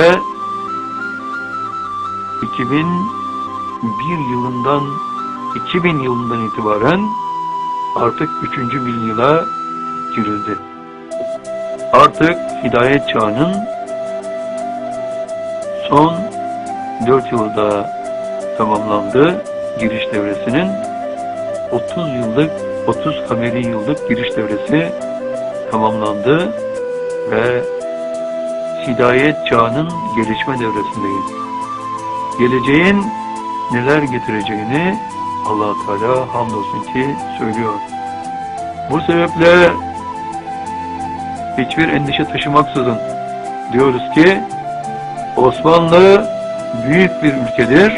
İşte 2001 yılından 2000 yılından itibaren artık 3. bin yıla girildi. Artık hidayet çağının son 4 yılda tamamlandı giriş devresinin 30 yıllık 30 kameri yıllık giriş devresi tamamlandı ve hidayet çağının gelişme devresindeyiz. Geleceğin neler getireceğini allah Teala hamdolsun ki söylüyor. Bu sebeple hiçbir endişe taşımaksızın diyoruz ki Osmanlı büyük bir ülkedir.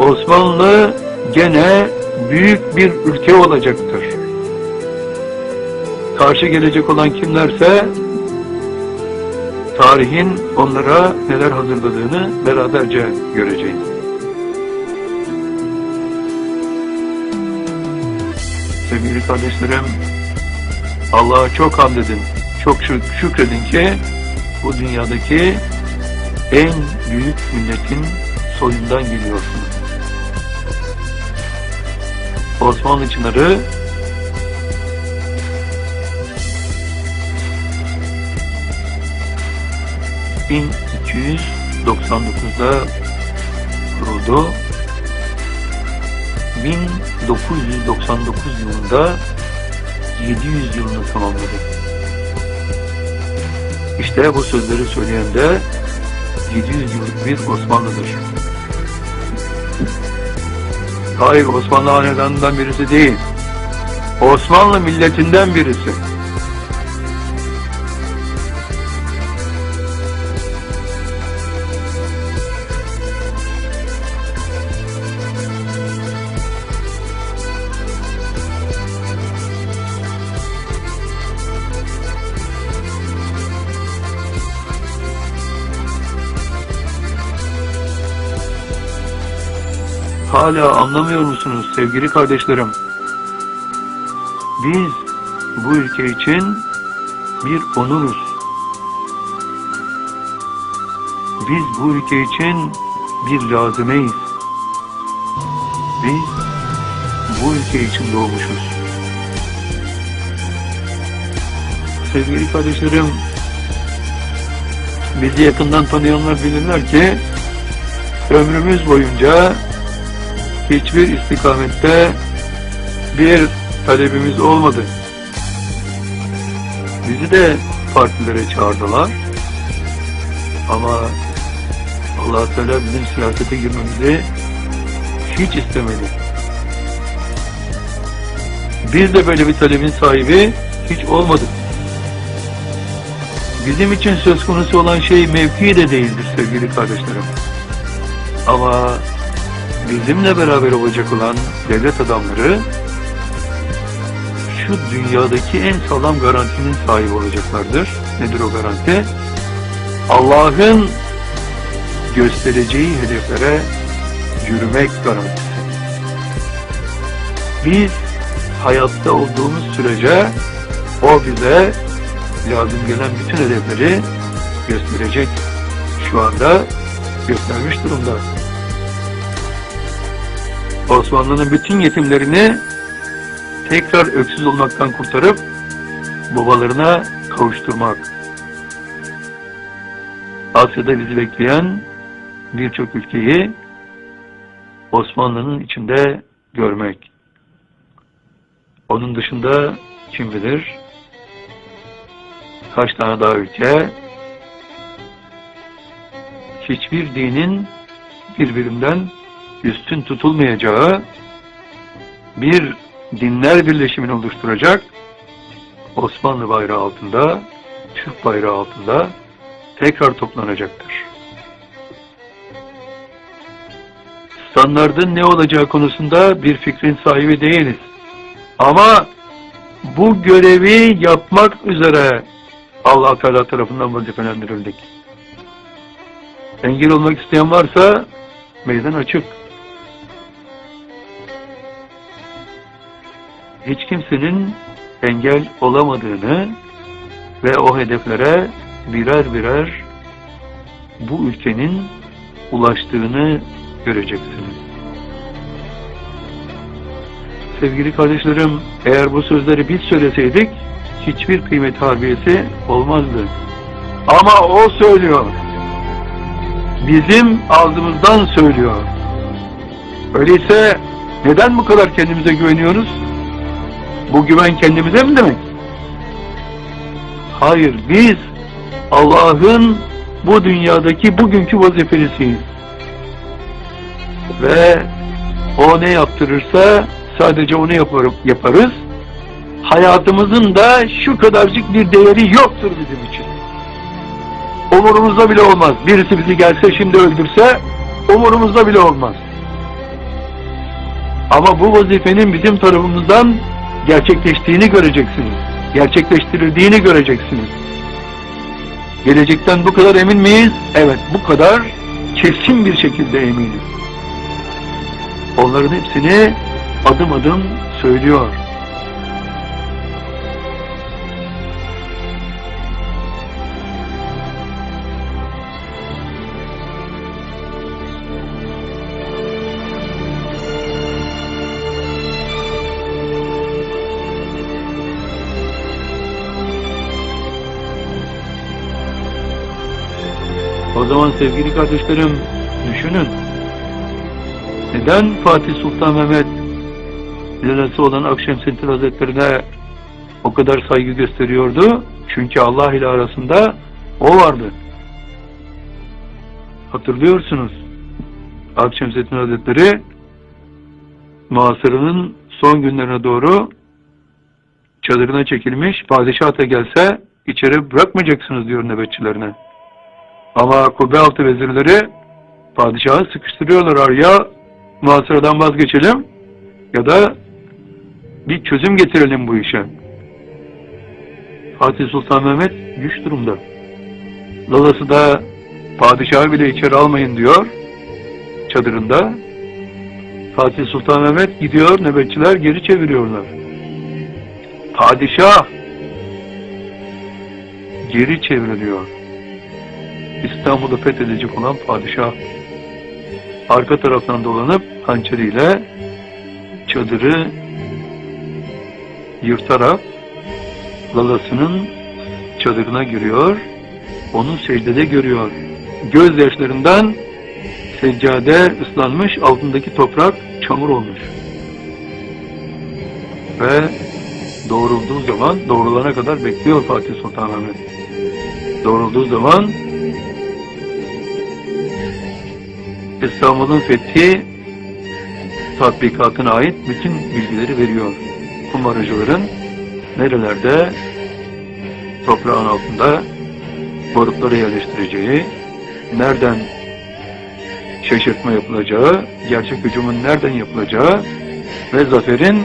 Osmanlı gene büyük bir ülke olacaktır. Karşı gelecek olan kimlerse tarihin onlara neler hazırladığını beraberce göreceğiz. Sevgili kardeşlerim, Allah'a çok hamd edin, çok şük- şükredin ki bu dünyadaki en büyük milletin soyundan geliyorsunuz. Osmanlı Çınarı ...1299'da kuruldu. 1999 yılında 700 yılını tamamladı. İşte bu sözleri söyleyen de 700 yıllık bir Osmanlı'dır. Hayır Osmanlı hanedanından birisi değil. Osmanlı milletinden birisi. Hala anlamıyor musunuz sevgili kardeşlerim? Biz bu ülke için bir onuruz. Biz bu ülke için bir lazimeyiz. Biz bu ülke için doğmuşuz. Sevgili kardeşlerim, bizi yakından tanıyanlar bilirler ki ömrümüz boyunca hiçbir istikamette bir talebimiz olmadı. Bizi de partilere çağırdılar. Ama allah Teala bizim siyasete girmemizi hiç istemedi. Biz de böyle bir talebin sahibi hiç olmadık. Bizim için söz konusu olan şey mevki de değildir sevgili kardeşlerim. Ama bizimle beraber olacak olan devlet adamları şu dünyadaki en sağlam garantinin sahibi olacaklardır. Nedir o garanti? Allah'ın göstereceği hedeflere yürümek garantisi. Biz hayatta olduğumuz sürece o bize lazım gelen bütün hedefleri gösterecek. Şu anda göstermiş durumda. Osmanlı'nın bütün yetimlerini tekrar öksüz olmaktan kurtarıp babalarına kavuşturmak. Asya'da bizi bekleyen birçok ülkeyi Osmanlı'nın içinde görmek. Onun dışında kim bilir kaç tane daha ülke hiçbir dinin birbirinden üstün tutulmayacağı bir dinler birleşimini oluşturacak Osmanlı bayrağı altında, Türk bayrağı altında tekrar toplanacaktır. Standardın ne olacağı konusunda bir fikrin sahibi değiliz. Ama bu görevi yapmak üzere Allah Teala tarafından vazifelendirildik. Engel olmak isteyen varsa meydan açık. Hiç kimsenin engel olamadığını ve o hedeflere birer birer bu ülkenin ulaştığını göreceksiniz. Sevgili kardeşlerim, eğer bu sözleri biz söyleseydik hiçbir kıymet harbiyesi olmazdı. Ama o söylüyor. Bizim ağzımızdan söylüyor. Öyleyse neden bu kadar kendimize güveniyoruz? Bu güven kendimize mi demek? Hayır, biz Allah'ın bu dünyadaki bugünkü vazifelisiyiz. Ve o ne yaptırırsa sadece onu yaparım, yaparız. Hayatımızın da şu kadarcık bir değeri yoktur bizim için. Umurumuzda bile olmaz. Birisi bizi gelse şimdi öldürse umurumuzda bile olmaz. Ama bu vazifenin bizim tarafımızdan gerçekleştiğini göreceksiniz. Gerçekleştirildiğini göreceksiniz. Gelecekten bu kadar emin miyiz? Evet, bu kadar kesin bir şekilde eminiz. Onların hepsini adım adım söylüyor. O zaman sevgili kardeşlerim düşünün. Neden Fatih Sultan Mehmet lilası olan Akşemseddin Hazretlerine o kadar saygı gösteriyordu? Çünkü Allah ile arasında o vardı. Hatırlıyorsunuz. Akşemseddin Hazretleri muhasırının son günlerine doğru çadırına çekilmiş. Padişah da gelse içeri bırakmayacaksınız diyor nöbetçilerine. Ama kubbe altı vezirleri padişahı sıkıştırıyorlar araya muhasıradan vazgeçelim ya da bir çözüm getirelim bu işe. Fatih Sultan Mehmet güç durumda. Lalası da padişahı bile içeri almayın diyor çadırında. Fatih Sultan Mehmet gidiyor, nöbetçiler geri çeviriyorlar. Padişah geri çevriliyor. İstanbul'u fethedecek olan padişah arka taraftan dolanıp hançeriyle çadırı yırtarak lalasının çadırına giriyor. Onu secdede görüyor. Gözyaşlarından seccade ıslanmış, altındaki toprak çamur olmuş. Ve doğrulduğu zaman, doğrulana kadar bekliyor Fatih Sultan Mehmet. Doğrulduğu zaman İstanbul'un fethi tatbikatına ait bütün bilgileri veriyor. Kumaracıların nerelerde toprağın altında barutları yerleştireceği, nereden şaşırtma yapılacağı, gerçek hücumun nereden yapılacağı ve zaferin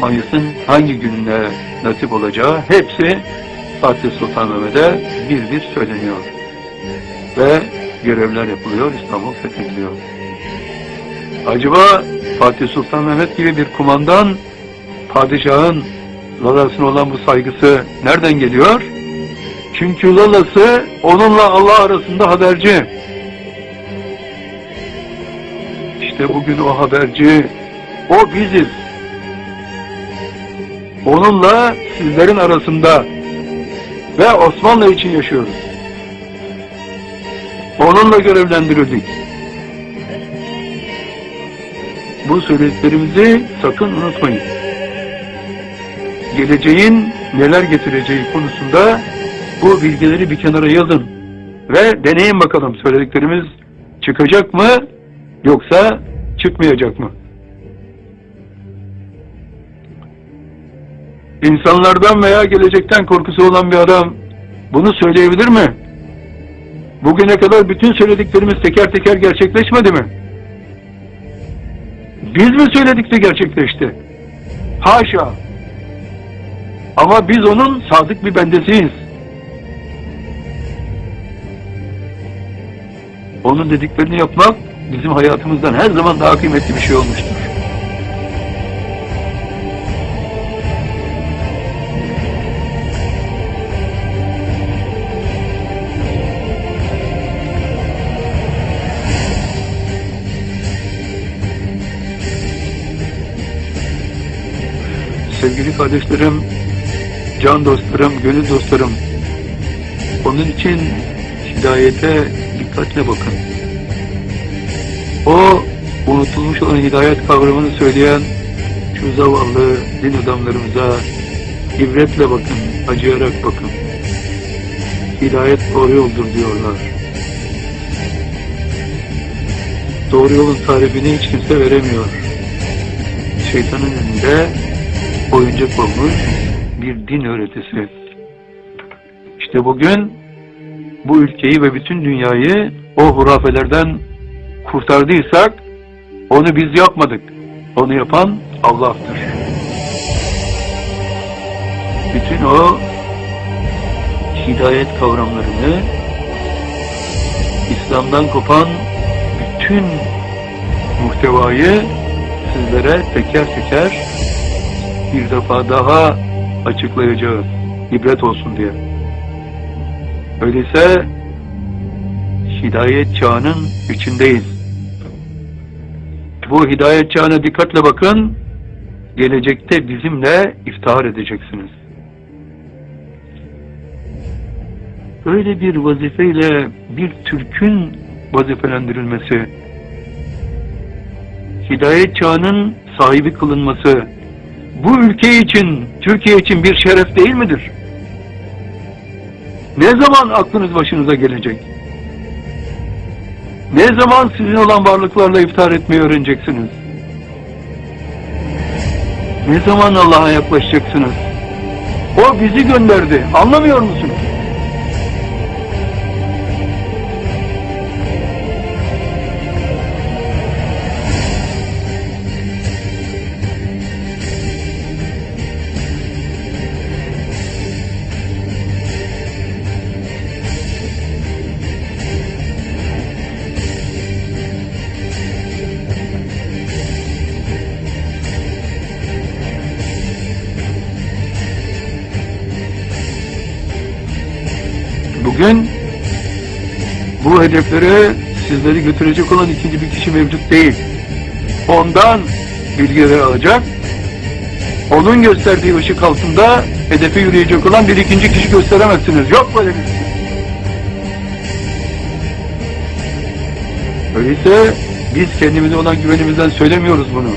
Mayıs'ın hangi gününe nasip olacağı hepsi Fatih Sultan Mehmet'e bir bir söyleniyor. Ve görevler yapılıyor, İstanbul fethediliyor. Acaba Fatih Sultan Mehmet gibi bir kumandan padişahın Lalas'ına olan bu saygısı nereden geliyor? Çünkü Lalası onunla Allah arasında haberci. İşte bugün o haberci, o biziz. Onunla sizlerin arasında ve Osmanlı için yaşıyoruz. Onunla görevlendirildik. Bu söylediklerimizi sakın unutmayın. Geleceğin neler getireceği konusunda bu bilgileri bir kenara yazın. Ve deneyin bakalım söylediklerimiz çıkacak mı yoksa çıkmayacak mı? İnsanlardan veya gelecekten korkusu olan bir adam bunu söyleyebilir mi? Bugüne kadar bütün söylediklerimiz teker teker gerçekleşmedi mi? Biz mi söyledik de gerçekleşti? Haşa! Ama biz onun sadık bir bendesiyiz. Onun dediklerini yapmak bizim hayatımızdan her zaman daha kıymetli bir şey olmuştur. Sevgili kardeşlerim, can dostlarım, gönül dostlarım. Onun için hidayete dikkatle bakın. O unutulmuş olan hidayet kavramını söyleyen şu zavallı din adamlarımıza ibretle bakın, acıyarak bakın. Hidayet doğru yoldur diyorlar. Doğru yolun tarifini hiç kimse veremiyor. Şeytanın önünde oyuncak olmuş bir din öğretisi. İşte bugün bu ülkeyi ve bütün dünyayı o hurafelerden kurtardıysak onu biz yapmadık. Onu yapan Allah'tır. Bütün o hidayet kavramlarını İslam'dan kopan bütün muhtevayı sizlere teker teker bir defa daha açıklayacağız. ibret olsun diye. Öyleyse hidayet çağının içindeyiz. Bu hidayet çağına dikkatle bakın. Gelecekte bizimle iftihar edeceksiniz. Böyle bir vazifeyle bir Türk'ün vazifelendirilmesi, hidayet çağının sahibi kılınması, bu ülke için, Türkiye için bir şeref değil midir? Ne zaman aklınız başınıza gelecek? Ne zaman sizin olan varlıklarla iftar etmeyi öğreneceksiniz? Ne zaman Allah'a yaklaşacaksınız? O bizi gönderdi. Anlamıyor musunuz? Bugün bu hedeflere sizleri götürecek olan ikinci bir kişi mevcut değil. Ondan bilgileri alacak, onun gösterdiği ışık altında hedefe yürüyecek olan bir ikinci kişi gösteremezsiniz. Yok böyle bir şey. Öyleyse biz kendimize olan güvenimizden söylemiyoruz bunu.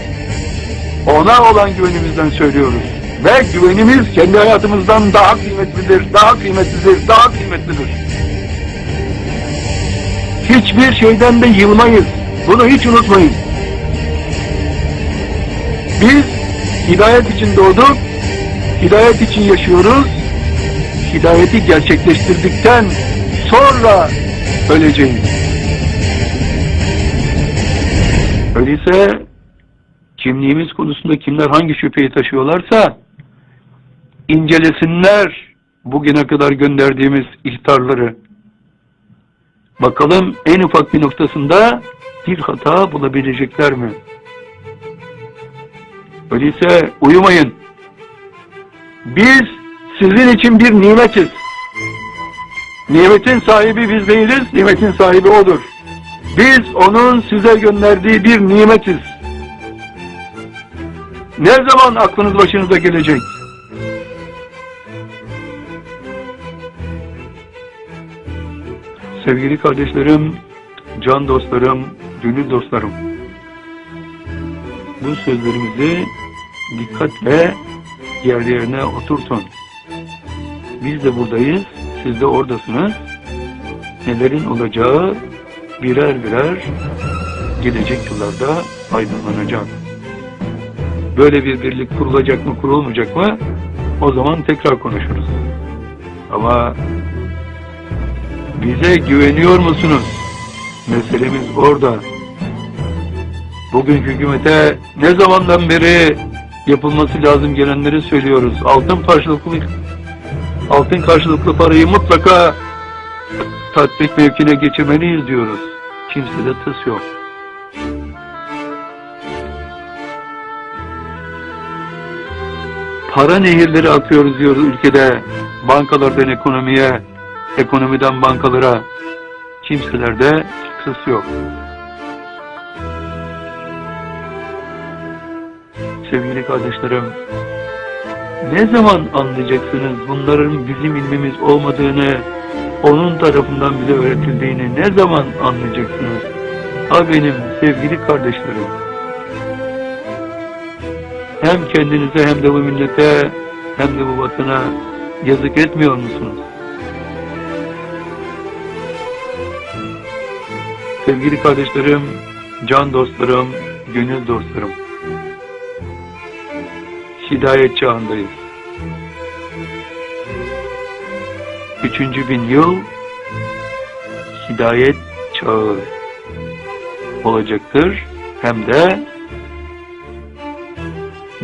Ona olan güvenimizden söylüyoruz. Ve güvenimiz kendi hayatımızdan daha kıymetlidir, daha kıymetlidir, daha kıymetlidir. Hiçbir şeyden de yılmayız. Bunu hiç unutmayın. Biz hidayet için doğduk, hidayet için yaşıyoruz. Hidayeti gerçekleştirdikten sonra öleceğiz. Öyleyse kimliğimiz konusunda kimler hangi şüpheyi taşıyorlarsa incelesinler bugüne kadar gönderdiğimiz ihtarları. Bakalım en ufak bir noktasında bir hata bulabilecekler mi? Öyleyse uyumayın. Biz sizin için bir nimetiz. Nimetin sahibi biz değiliz, nimetin sahibi odur. Biz onun size gönderdiği bir nimetiz. Ne zaman aklınız başınıza gelecek? Sevgili kardeşlerim, can dostlarım, gönül dostlarım. Bu sözlerimizi dikkatle yerlerine oturtun. Biz de buradayız, siz de oradasınız. Nelerin olacağı birer birer gelecek yıllarda aydınlanacak. Böyle bir birlik kurulacak mı kurulmayacak mı o zaman tekrar konuşuruz. Ama bize güveniyor musunuz? Meselemiz orada. Bugün hükümete ne zamandan beri yapılması lazım gelenleri söylüyoruz. Altın karşılıklı altın karşılıklı parayı mutlaka tatbik mevkine geçirmeliyiz diyoruz. Kimsede tıs yok. Para nehirleri akıyoruz diyoruz ülkede. Bankalardan ekonomiye, ekonomiden bankalara. Kimselerde tıs yok. Sevgili kardeşlerim, Ne zaman anlayacaksınız bunların bizim ilmimiz olmadığını, onun tarafından bize öğretildiğini ne zaman anlayacaksınız? Ha benim sevgili kardeşlerim. Hem kendinize hem de bu millete hem de bu vatana yazık etmiyor musunuz? Sevgili kardeşlerim, can dostlarım, gönül dostlarım. Hidayet çağındayız. Üçüncü bin yıl hidayet çağı olacaktır. Hem de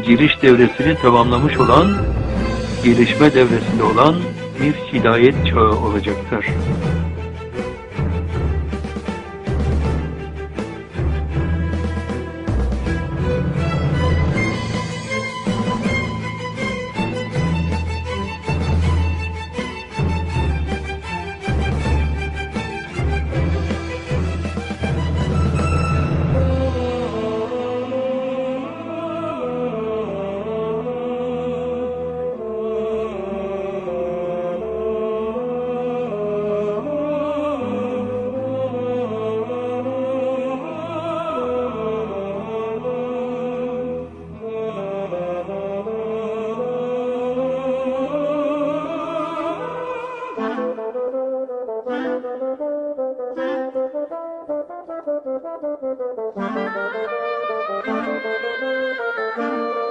giriş devresini tamamlamış olan, gelişme devresinde olan bir hidayet çağı olacaktır. Thank you.